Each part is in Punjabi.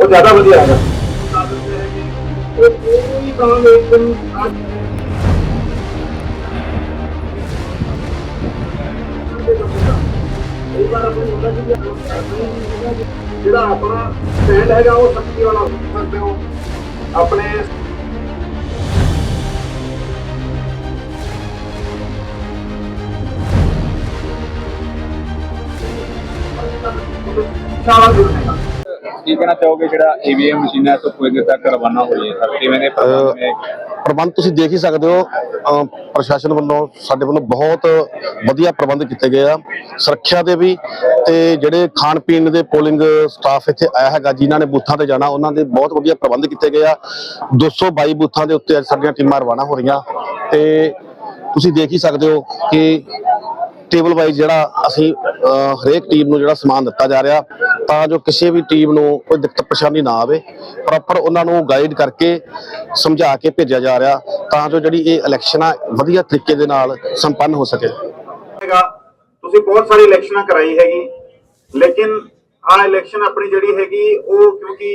ਉਹ ਜ਼ਿਆਦਾ ਵਧੀਆ ਹੈਗਾ ਉਹ ਕੋਈ ਕੰਮ ਇੱਕਦਮ ਅੱਜ ਕਈ ਵਾਰ ਆਪਾਂ ਨੂੰ ਹੁੰਦਾ ਕਿ ਜਿਹੜਾ ਆਪਣਾ ਸਟੈਂਡ ਹੈਗਾ ਉਹ ਸ਼ਕਤੀ ਵਾਲਾ ਸਕਦੇ ਹੋ ਆਪਣੇ ਸ਼ਾਲਾ ਜ਼ਰੂਰ ਕੀ ਕਹਿਣਾ ਚਾਹੋਗੇ ਜਿਹੜਾ ਈਵੀਐਮ ਮਸ਼ੀਨਾਂ ਤੋਂ ਕੋਈ ਦੇਰ ਤੱਕ ਰਵਾਨਾ ਹੋਈ ਹੈ? ਸਰ ਕਿਵੇਂ ਦੇ ਪ੍ਰਬੰਧ ਨੇ? ਪ੍ਰਬੰਧ ਤੁਸੀਂ ਦੇਖ ਹੀ ਸਕਦੇ ਹੋ ਪ੍ਰਸ਼ਾਸਨ ਵੱਲੋਂ ਸਾਡੇ ਵੱਲੋਂ ਬਹੁਤ ਵਧੀਆ ਪ੍ਰਬੰਧ ਕੀਤੇ ਗਏ ਆ। ਸੁਰੱਖਿਆ ਦੇ ਵੀ ਤੇ ਜਿਹੜੇ ਖਾਣ ਪੀਣ ਦੇ ਪੋਲਿੰਗ ਸਟਾਫ ਇੱਥੇ ਆਇਆ ਹੈਗਾ ਜਿਨ੍ਹਾਂ ਨੇ ਬੂਥਾਂ ਤੇ ਜਾਣਾ ਉਹਨਾਂ ਦੇ ਬਹੁਤ ਵਧੀਆ ਪ੍ਰਬੰਧ ਕੀਤੇ ਗਏ ਆ। 222 ਬੂਥਾਂ ਦੇ ਉੱਤੇ ਸਾਡੀਆਂ ਟੀਮਾਂ ਰਵਾਨਾ ਹੋ ਰਹੀਆਂ। ਤੇ ਤੁਸੀਂ ਦੇਖ ਹੀ ਸਕਦੇ ਹੋ ਕਿ ਟੇਬਲ ਵਾਈਜ਼ ਜਿਹੜਾ ਅਸੀਂ ਹਰੇਕ ਟੀਮ ਨੂੰ ਜਿਹੜਾ ਸਮਾਨ ਦਿੱਤਾ ਜਾ ਰਿਹਾ, ਤਾਂ ਜੋ ਕਿਸੇ ਵੀ ਟੀਮ ਨੂੰ ਕੋਈ ਦਿੱਕਤ ਪਰੇਸ਼ਾਨੀ ਨਾ ਆਵੇ ਪ੍ਰੋਪਰ ਉਹਨਾਂ ਨੂੰ ਗਾਈਡ ਕਰਕੇ ਸਮਝਾ ਕੇ ਭੇਜਿਆ ਜਾ ਰਿਹਾ, ਤਾਂ ਜੋ ਜਿਹੜੀ ਇਹ ਇਲੈਕਸ਼ਨ ਆ, ਵਧੀਆ ਤਰੀਕੇ ਦੇ ਨਾਲ ਸੰਪੰਨ ਹੋ ਸਕੇ। ਤੁਸੀਂ ਬਹੁਤ ਸਾਰੀ ਇਲੈਕਸ਼ਨਾਂ ਕਰਾਈ ਹੈਗੀ, ਲੇਕਿਨ ਆ ਇਲੈਕਸ਼ਨ ਆਪਣੀ ਜਿਹੜੀ ਹੈਗੀ, ਉਹ ਕਿਉਂਕਿ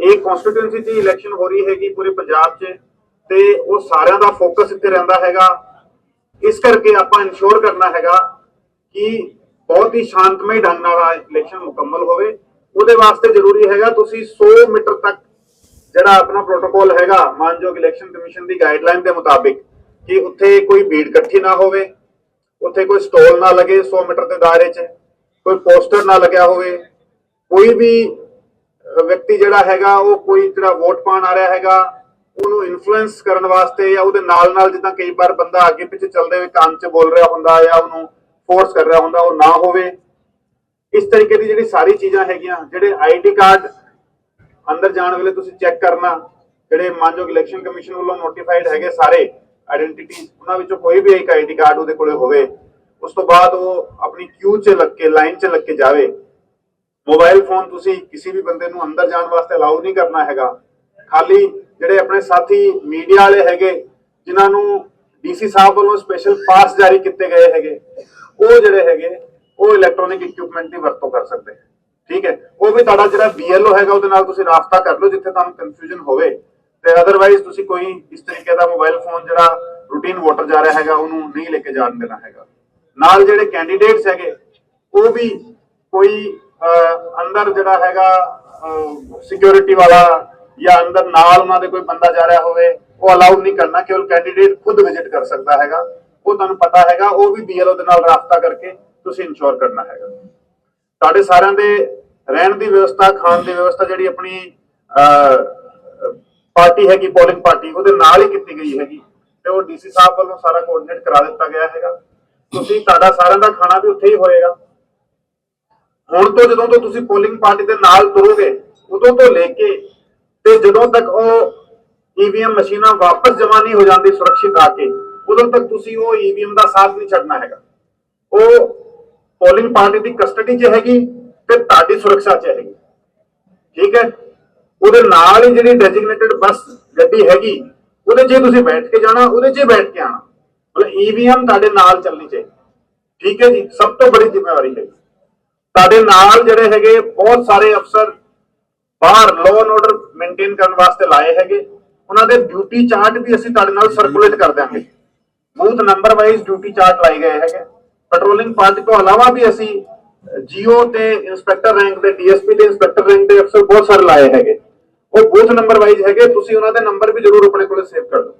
ਇਹ ਕਨਸਟੀਟਿਊਂਸੀ ਦੀ ਇਲੈਕਸ਼ਨ ਹੋ ਰਹੀ ਹੈਗੀ ਪੂਰੇ ਪੰਜਾਬ 'ਚ, ਤੇ ਉਹ ਸਾਰਿਆਂ ਦਾ ਫੋਕਸ ਇੱਥੇ ਰਹਿੰਦਾ ਹੈਗਾ। ਇਸ ਕਰਕੇ ਆਪਾਂ ਇਨਸ਼ੋਰ ਕਰਨਾ ਹੈਗਾ ਕਿ ਬਹੁਤ ਹੀ ਸ਼ਾਂਤਮਈ ਢੰਗ ਨਾਲ ਇਲੈਕਸ਼ਨ ਮੁਕੰਮਲ ਹੋਵੇ। ਉਹਦੇ ਵਾਸਤੇ ਜ਼ਰੂਰੀ ਹੈਗਾ ਤੁਸੀਂ 100 ਮੀਟਰ ਤੱਕ ਜਿਹੜਾ ਆਪਣਾ ਪ੍ਰੋਟੋਕਾਲ ਹੈਗਾ, ਮਾਨਯੋਗ ਇਲੈਕਸ਼ਨ ਕਮਿਸ਼ਨ ਦੀ ਗਾਈਡਲਾਈਨ ਦੇ ਮੁਤਾਬਿਕ ਕਿ ਉੱਥੇ ਕੋਈ ਭੀੜ ਇਕੱਠੀ ਨਾ ਹੋਵੇ, ਉੱਥੇ ਕੋਈ ਸਟਾਲ ਨਾ ਲੱਗੇ 100 ਮੀਟਰ ਦੇ ਦਾਇਰੇ 'ਚ, ਕੋਈ ਪੋਸਟਰ ਨਾ ਲੱਗਿਆ ਹੋਵੇ, ਕੋਈ ਵੀ ਵਿਅਕਤੀ ਜਿਹੜਾ ਹੈਗਾ ਉਹ ਕੋਈ ਜਿਹੜਾ ਵੋਟ ਪਾਣ ਆ ਰਿਹਾ ਹੈਗਾ ਉਹਨੂੰ ਇਨਫਲੂਐਂਸ ਕਰਨ ਵਾਸਤੇ ਜਾਂ ਉਹਦੇ ਨਾਲ ਨਾਲ ਜਿੱਦਾਂ ਕਈ ਵਾਰ ਬੰਦਾ ਅੱਗੇ ਪਿੱਛੇ ਚੱਲਦੇ ਹੋਏ ਕੰਨ 'ਚ ਬੋਲ ਰਿਹਾ ਹੁੰਦਾ ਜਾਂ ਉਹਨੂੰ ਫੋਰਸ ਕਰ ਰਿਹਾ ਹੁੰਦਾ, ਉਹ ਨਾ ਹੋਵੇ। ਇਸ ਤਰੀਕੇ ਦੀ ਜਿਹੜੀ ਸਾਰੀ ਚੀਜ਼ਾਂ ਹੈਗੀਆਂ, ਜਿਹੜੇ ਆਈਡੀ ਕਾਰਡ ਅੰਦਰ ਜਾਣ ਵੇਲੇ ਤੁਸੀਂ ਚੈੱਕ ਕਰਨਾ, ਜਿਹੜੇ ਮਾਨਯੋਗ ਇਲੈਕਸ਼ਨ ਕਮਿਸ਼ਨ ਵੱਲੋਂ ਨੋਟੀਫਾਈਡ ਹੈਗੇ ਸਾਰੇ ਆਇਡੈਂਟੀਟੀ ਉਹਨਾਂ ਵਿੱਚੋਂ ਕੋਈ ਵੀ ਇੱਕ ਆਈਡੀ ਕਾਰਡ ਉਹਦੇ ਕੋਲੇ ਹੋਵੇ, ਉਸ ਤੋਂ ਬਾਅਦ ਉਹ ਆਪਣੀ ਕਿਊ 'ਚ ਲੱਗ ਕੇ ਲਾਈਨ 'ਚ ਲੱਗ ਕੇ ਜਾਵੇ। ਮੋਬਾਈਲ ਫੋਨ ਤੁਸੀਂ ਕਿਸੇ ਵੀ ਬੰਦੇ ਨੂੰ ਅੰਦਰ ਜਾਣ ਵਾਸਤੇ ਅਲਾਉ ਨਹੀਂ ਕਰਨਾ ਹੈਗਾ। ਖਾਲੀ ਜਿਹੜੇ ਆਪਣੇ ਸਾਥੀ ਮੀਡੀਆ ਵਾਲੇ ਹੈਗੇ, ਜਿਨ੍ਹਾਂ ਨੂੰ ਡੀਸੀ ਸਾਹਿਬ ਵੱਲੋਂ ਸਪੈਸ਼ਲ ਪਾਸ ਜਾਰੀ ਕੀਤੇ ਗਏ ਹੈਗੇ, ਉਹ ਜਿਹੜੇ ਹੈਗੇ, ਉਹ ਇਲੈਕਟ੍ਰੋਨਿਕ ਇਕਵਿਪਮੈਂਟ ਦੀ ਵਰਤੋਂ ਕਰ ਸਕਦੇ ਹੈ ਠੀਕ ਹੈ? ਉਹ ਵੀ ਤੁਹਾਡਾ ਜਿਹੜਾ BLO ਹੈਗਾ, ਉਹਦੇ ਨਾਲ ਤੁਸੀਂ ਰਾਬਤਾ ਕਰ ਲਓ, ਜਿੱਥੇ ਤੁਹਾਨੂੰ ਕਨਫਿਊਜ਼ਨ ਹੋਵੇ। ਤੇ ਅਦਰਵਾਈਜ਼ ਤੁਸੀਂ ਕੋਈ ਇਸ ਤਰੀਕੇ ਦਾ ਮੋਬਾਈਲ ਫੋਨ ਜਿਹੜਾ ਰੂਟੀਨ ਵੋਟਰ ਜਾ ਰਿਹਾ ਹੈਗਾ, ਉਹਨੂੰ ਨਹੀਂ ਲੈ ਕੇ ਜਾਣ ਦੇਣਾ ਹੈਗਾ। ਨਾਲ ਜਿਹੜੇ ਕੈਂਡੀਡੇਟਸ ਹੈਗੇ, ਉਹ ਵੀ ਕੋਈ ਅੰਦਰ ਜਿਹੜਾ ਹੈਗਾ ਸਿਕਿਉਰਿਟੀ ਵਾਲਾ ਜਾਂ ਅੰਦਰ ਨਾਲ ਉਹਨਾਂ ਦੇ ਕੋਈ ਬੰਦਾ ਜਾ ਰਿਹਾ ਹੋਵੇ, ਉਹ ਅਲਾਉਡ ਨਹੀਂ ਕਰਨਾ ਕੇਵਲ ਕੈਂਡੀਡੇਟ ਖੁਦ ਵਿਜ਼ਿਟ ਕਰ ਸਕਦਾ ਹੈਗਾ। ਉਹ ਤੁਹਾਨੂੰ ਪਤਾ ਹੈਗਾ, ਉਹ ਵੀ BLO ਦੇ ਨਾਲ ਰਾਬਤਾ ਕਰਕੇ ਤੁਸੀਂ ਇਨਸ਼ੋਰ ਕਰਨਾ ਹੈਗਾ। ਤੁਹਾਡੇ ਸਾਰਿਆਂ ਦੇ ਰਹਿਣ ਦੀ ਵਿਵਸਥਾ, ਖਾਣ ਦੀ ਵਿਵਸਥਾ ਜਿਹੜੀ ਆਪਣੀ ਪਾਰਟੀ ਹੈਗੀ ਪੋਲਿੰਗ ਪਾਰਟੀ, ਉਹਦੇ ਨਾਲ ਹੀ ਕੀਤੀ ਗਈ ਹੈਗੀ। ਤੇ ਉਹ ਡੀਸੀ ਸਾਹਿਬ ਵੱਲੋਂ ਸਾਰਾ ਕੋਆਰਡੀਨੇਟ ਕਰਾ ਦਿੱਤਾ ਗਿਆ ਹੈਗਾ। ਤੁਸੀਂ ਤੁਹਾਡਾ ਸਾਰਿਆਂ ਦਾ ਖਾਣਾ ਵੀ ਉੱਥੇ ਹੀ ਹੋਏਗਾ। ਹੁਣ ਤੋਂ ਜਦੋਂ ਤੋਂ ਤੁਸੀਂ ਪੋਲਿੰਗ ਪਾਰਟੀ ਦੇ ਨਾਲ ਤੁਰੋਗੇ, ਉਦੋਂ ਤੋਂ ਲੈ ਕੇ ਤੇ ਜਦੋਂ ਤੱਕ ਉਹ ਈਵੀਐਮ ਮਸ਼ੀਨਾਂ ਵਾਪਸ ਜਮਾ ਨਹੀਂ ਹੋ ਜਾਂਦੀ ਸੁਰੱਖਿਅਤ ਆ ਕੇ, ਉਦੋਂ ਤੱਕ ਤੁਸੀਂ ਉਹ ਈਵੀਐਮ ਦਾ ਸਾਥ ਨਹੀਂ ਛੱਡਣਾ ਹੈਗਾ। ਉਹ ਪੋਲਿੰਗ ਪਾਰਟੀ ਦੀ ਕਸਟਡੀ 'ਚ ਹੈਗੀ ਤੇ ਤੁਹਾਡੀ ਸੁਰੱਖਿਆ 'ਚ ਹੈਗੀ। ਠੀਕ ਹੈ? ਉਹਦੇ ਨਾਲ ਹੀ ਜਿਹੜੀ ਡੈਜ਼ਿਗਨੇਟਡ ਬੱਸ ਗੱਡੀ ਹੈਗੀ, ਉਹਦੇ 'ਚ ਤੁਸੀਂ ਬੈਠ ਕੇ ਜਾਣਾ, ਉਹਦੇ 'ਚ ਬੈਠ ਕੇ ਆਣਾ ਮਤਲਬ ਈਵੀਐਮ ਤੁਹਾਡੇ ਨਾਲ ਚੱਲਣੀ ਚਾਹੀਦੀ। ਠੀਕ ਹੈ ਜੀ? ਸਭ ਤੋਂ ਬੜੀ ਜ਼ਿੰਮੇਵਾਰੀ ਹੈ। ਤੁਹਾਡੇ ਨਾਲ ਜਿਹੜੇ ਹੈਗੇ ਬਹੁਤ ਸਾਰੇ ਅਫਸਰ ਬਾਹਰ ਲਾਅ ਐਂਡ ਆਰਡਰ ਮੇਨਟੇਨ ਕਰਨ ਵਾਸਤੇ ਲਾਏ ਹੈਗੇ। ਉਹਨਾਂ ਦੇ ਡਿਊਟੀ ਚਾਰਟ ਵੀ ਅਸੀਂ ਤੁਹਾਡੇ ਨਾਲ ਸਰਕੂਲੇਟ ਕਰ ਦਿਆਂਗੇ। Booth number wise duty chart ਲਾਏ ਗਏ ਹੈਗੇ। ਪੈਟਰੋਲਿੰਗ ਪਾਰਟੀ ਤੋਂ ਇਲਾਵਾ ਵੀ ਅਸੀਂ ਜੀਓ ਤੇ ਇੰਸਪੈਕਟਰ ਰੈਂਕ ਦੇ, ਡੀਐਸਪੀ ਤੇ ਇੰਸਪੈਕਟਰ ਰੈਂਕ ਦੇ ਅਫਸਰ ਬਹੁਤ ਸਾਰੇ ਲਾਏ ਹੈਗੇ। ਉਹ ਬੂਥ ਨੰਬਰ ਵਾਈਜ਼ ਹੈਗੇ। ਤੁਸੀਂ ਉਹਨਾਂ ਦੇ ਨੰਬਰ ਵੀ ਜ਼ਰੂਰ ਆਪਣੇ ਕੋਲੇ ਸੇਵ ਕਰ ਲਓ